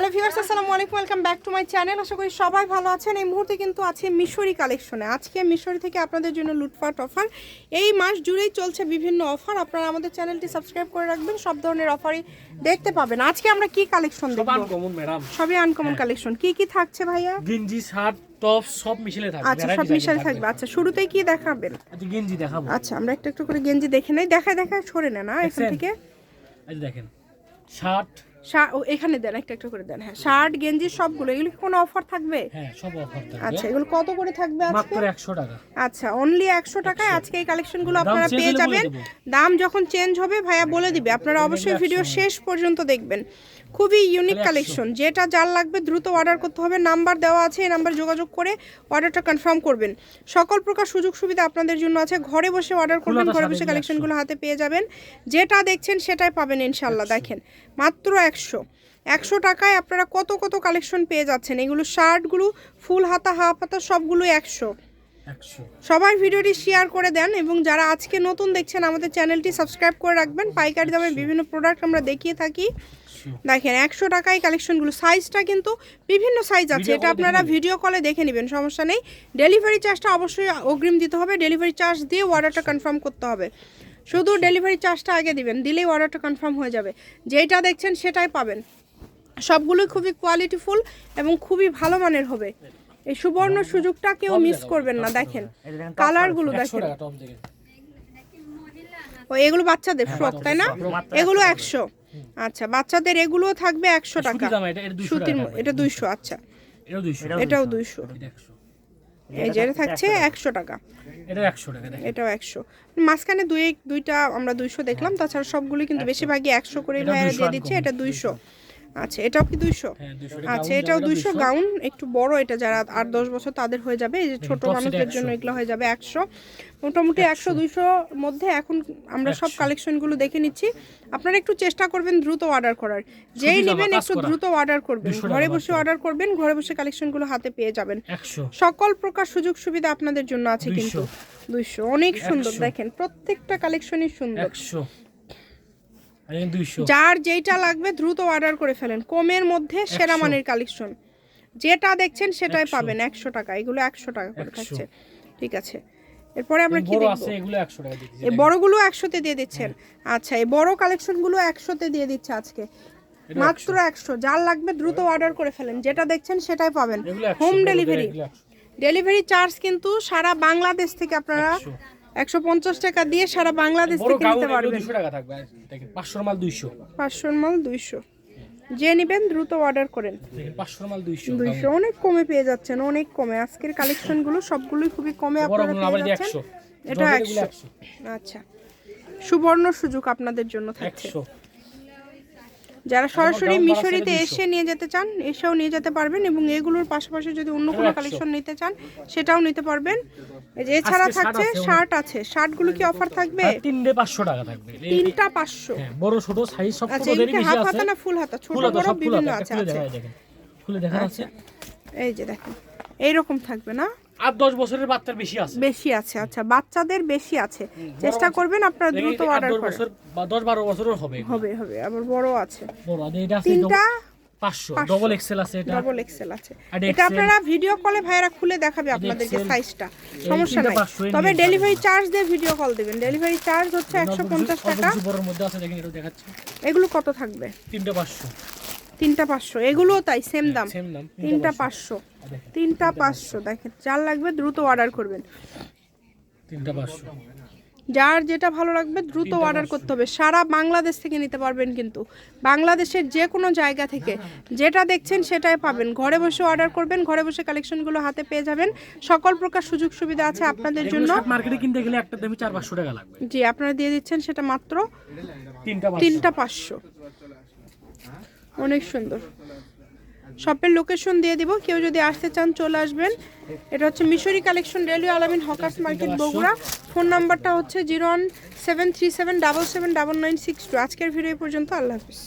Hello viewers আসসালামু আলাইকুম welcome back to my channel আশা করি সবাই ভালো আছেন। এই মুহূর্তে কিন্তু আছে মিশরি কালেকশনে। আজকে মিশরি থেকে আপনাদের জন্য লুটপাট অফার। এই মাস জুড়েই চলছে বিভিন্ন অফার। আপনারা আমাদের চ্যানেলটি সাবস্ক্রাইব করে রাখবেন। সব ধরনের অফারই দেখতে পাবেন। আজকে আমরা কি কালেকশন দেখব? সবই আনকমন কালেকশন। কি কি থাকছে ভাইয়া? গেঞ্জি শার্ট টপ সব মিশিলে থাকবে। আচ্ছা সব মিশালে থাকবে। আচ্ছা শুরুতেই কি দেখাবেন? আচ্ছা গেঞ্জি দেখাবো। আচ্ছা আমরা একটু একটু করে গেঞ্জি দেখে নেই। দেখায় দেখায় সরে নেন না এখান থেকে। এই দেখেন শার্ট এখানে দেন একটা একটা করে দেন হ্যাঁ। শার্ট গেঞ্জি সবগুলো এগুলো কোনো অফার থাকবে? হ্যাঁ সব অফার আচ্ছা এগুলো কত করে থাকবে আজকে? মাত্র 100 টাকা। আচ্ছা অনলি একশো টাকায় আজকে এই কালেকশনগুলো আপনারা পেয়ে যাবেন। দাম যখন চেঞ্জ হবে ভাইয়া বলে দিবে। আপনারা অবশ্যই ভিডিও শেষ পর্যন্ত দেখবেন। খুবই ইউনিক কালেকশন যেটা যার লাগবে দ্রুত অর্ডার করতে হবে। নাম্বার দেওয়া আছে এই নাম্বার যোগাযোগ করে অর্ডারটা কনফার্ম করবেন। সকল প্রকার সুযোগ সুবিধা আপনাদের জন্য আছে। ঘরে বসে অর্ডার করবেন ঘরে বসে কালেকশনগুলো হাতে পেয়ে যাবেন। যেটা দেখছেন সেটাই পাবেন ইনশাল্লাহ দেখেন মাত্র একশো। একশো টাকায় আপনারা কত কত কালেকশন পেয়ে যাচ্ছেন? এগুলো শার্টগুলো ফুল হাতা হাফ হাতা সবগুলো একশো। সবাই ভিডিওটি শেয়ার করে দেন এবং যারা আজকে নতুন দেখছেন আমাদের চ্যানেলটি সাবস্ক্রাইব করে রাখবেন। পাইকারি দামে বিভিন্ন প্রোডাক্ট আমরা দেখিয়ে থাকি। দেখেন একশো টাকায় কালেকশনগুলো সাইজটা কিন্তু বিভিন্ন সাইজ আছে। এটা আপনারা ভিডিও কলে দেখে নেবেন সমস্যা নেই। ডেলিভারি চার্জটা অবশ্যই অগ্রিম দিতে হবে। ডেলিভারি চার্জ দিয়ে অর্ডারটা কনফার্ম করতে হবে। শুধু ডেলিভারি চার্জটা আগে দিবেন দিলেই অর্ডারটা কনফার্ম হয়ে যাবে। যেটা দেখছেন সেটাই পাবেন। সবগুলোই খুবই কোয়ালিটিফুল এবং খুবই ভালো মানের হবে। এই সুবর্ণ সুযোগটা কেউ মিস করবেন না দেখেন। কালারগুলো 100 দেখেন ও এগুলো বাচ্চাদের ফ্রক তাই না? এগুলো একশো। আচ্ছা বাচ্চাদের এগুলো থাকবে একশো টাকা। এটা এটা 200 সুতির এটা দুইশো আচ্ছা। এটাও দুইশো। 100 এই যে থাকছে একশো টাকা। এটা 100 টাকা এটাও একশো। মাঝখানে দুই দুইটা আমরা দুইশো দেখলাম তাছাড়া সবগুলো কিন্তু বেশিরভাগই একশো করে ভাইয়ারা দিয়ে দিচ্ছে এটা দুইশো। আচ্ছা এটাও কি দুইশো? হ্যাঁ 200 আচ্ছা এটাও দুইশো গাউন একটু বড় এটা যারা আট দশ বছর তাদের হয়ে যাবে এই যে ছোট top মানুষদের জন্য এগুলো হয়ে যাবে একশো। মোটামুটি একশো। দুইশো মধ্যে এখন আমরা সব কালেকশনগুলো দেখে নিচ্ছি। আপনারা একটু চেষ্টা করবেন দ্রুত অর্ডার করার। যেই নেবেন একটু দ্রুত অর্ডার করবেন। ঘরে বসে অর্ডার করবেন ঘরে বসে কালেকশনগুলো হাতে পেয়ে যাবেন। সকল প্রকার সুযোগ সুবিধা আপনাদের জন্য আছে 200 কিন্তু। দুইশো অনেক সুন্দর দেখেন প্রত্যেকটা কালেকশনই সুন্দর 100 আর এই 200 যার যেইটা লাগবে দ্রুত অর্ডার করে ফেলেন। কমের মধ্যে সেরা 100 মানের কালেকশন যেটা দেখছেন সেটাই পাবেন একশো টাকা। এগুলো একশো টাকা করে 100 থাকছে। ঠিক আছে। এরপরে আমরা কি বড় আছে এগুলো 100 টাকা এই বড়গুলো একশোতে দিয়ে দিচ্ছেন। আচ্ছা এই বড় কালেকশনগুলো একশোতে দিয়ে দিচ্ছে আজকে। মাত্র একশো। যার লাগবে দ্রুত অর্ডার করে ফেলেন। যেটা দেখছেন সেটাই পাবেন। হোম ডেলিভারি ডেলিভারি চার্জ কিন্তু সারা বাংলাদেশ থেকে আপনারা 100 একশো পঞ্চাশ টাকা দিয়ে সারা বাংলাদেশ থেকে নিতে পারবেন। দুশো টাকা থাকবে পাঁচশোর মাল 200 পাঁচশোর মাল দুইশো। যে নেবেন দ্রুত অর্ডার করেন। পাঁচশোর 500 মাল 200 দুইশো। অনেক কমে পেয়ে যাচ্ছেন অনেক কমে। আজকের কালেকশনগুলো সবগুলোই খুবই কমে আপনারা পেয়ে যাচ্ছেন। এটা একশো। আচ্ছা। সুবর্ণ সুযোগ আপনাদের জন্য থাকছে। 100 যারা সরাসরি মিশরিতে এসে নিয়ে যেতে চান এসেও নিয়ে যেতে পারবেন এবং এগুলোর পাশাপাশি যদি অন্য কোনো কালেকশন নিতে চান সেটাও নিতে পারবেন। এছাড়া থাকছে আছে, শার্ট আছে। শার্টগুলো কি অফার থাকবে? তিনটে 500 টাকা থাকবে। তিনটা পাঁচশো। হ্যাঁ বড় ছোট সাইজ সব আচ্ছা হাফ হাতা না ফুল হাতা? ছোট বড় বিভিন্ন আছে আছে খুলে দেখা আছে এই যে দেখেন। এইরকম থাকবে না? আর 10 বছরের বাচ্চার বেশি আছে। বেশি আছে আচ্ছা বাচ্চাদের বেশি আছে। চেষ্টা করবেন আপনারা দ্রুত অর্ডার দশ করেন। বছর বা 10 12 বছরের হবে হবে হবে আবার বড় আছে। বড় এটা আছে তিনটা 500 পাঁচশো। ডবল এক্সেল আছে এটা। ডাবল এক্সেল আছে। এটা আপনারা ভিডিও কলে ভাইরা খুলে দেখাবে আপনাদেরকে সাইজটা সমস্যা নাই। তবে ডেলিভারি চার্জ দিয়ে ভিডিও কল দিবেন। ডেলিভারি চার্জ হচ্ছে একশো পঞ্চাশ অল্প টাকা। কিছু মধ্যে আছে দেখেন এটা দেখাচ্ছি। এগুলো কত থাকবে? তিনটা 500 তিনটা পাঁচশো। এগুলোও তাই সেম দাম। সেম তিনটা পাঁচশো। তিনটা পাঁচশো। দেখেন যার লাগবে দ্রুত অর্ডার করবেন। তিনটা 500 যার যেটা ভালো লাগবে দ্রুত অর্ডার করতে হবে। সারা বাংলাদেশ থেকে নিতে পারবেন কিন্তু। বাংলাদেশের যে কোনো জায়গা থেকে যেটা দেখছেন সেটাই পাবেন। ঘরে বসে অর্ডার করবেন ঘরে বসে কালেকশনগুলো হাতে পেয়ে যাবেন। সকল প্রকার সুযোগ সুবিধা আছে আপনাদের জন্য। মার্কেটে কিনতে গেলে একটা দামি 4 500 টাকা লাগবে। জি আপনারা দিয়ে দিচ্ছেন সেটা মাত্র তিনটা 500 তিনটা পাঁচশো। অনেক সুন্দর। শপের লোকেশন দিয়ে দিব। কেউ যদি আসতে চান, চলে আসবেন। এটা হচ্ছে Mishri collection railway Alamin hawkers market, Bogura. Phone নাম্বারটা হচ্ছে zero one seven three seven double seven double nine six two. আজকের ভিডিও পর্যন্ত। আল্লাহ হাফিজ।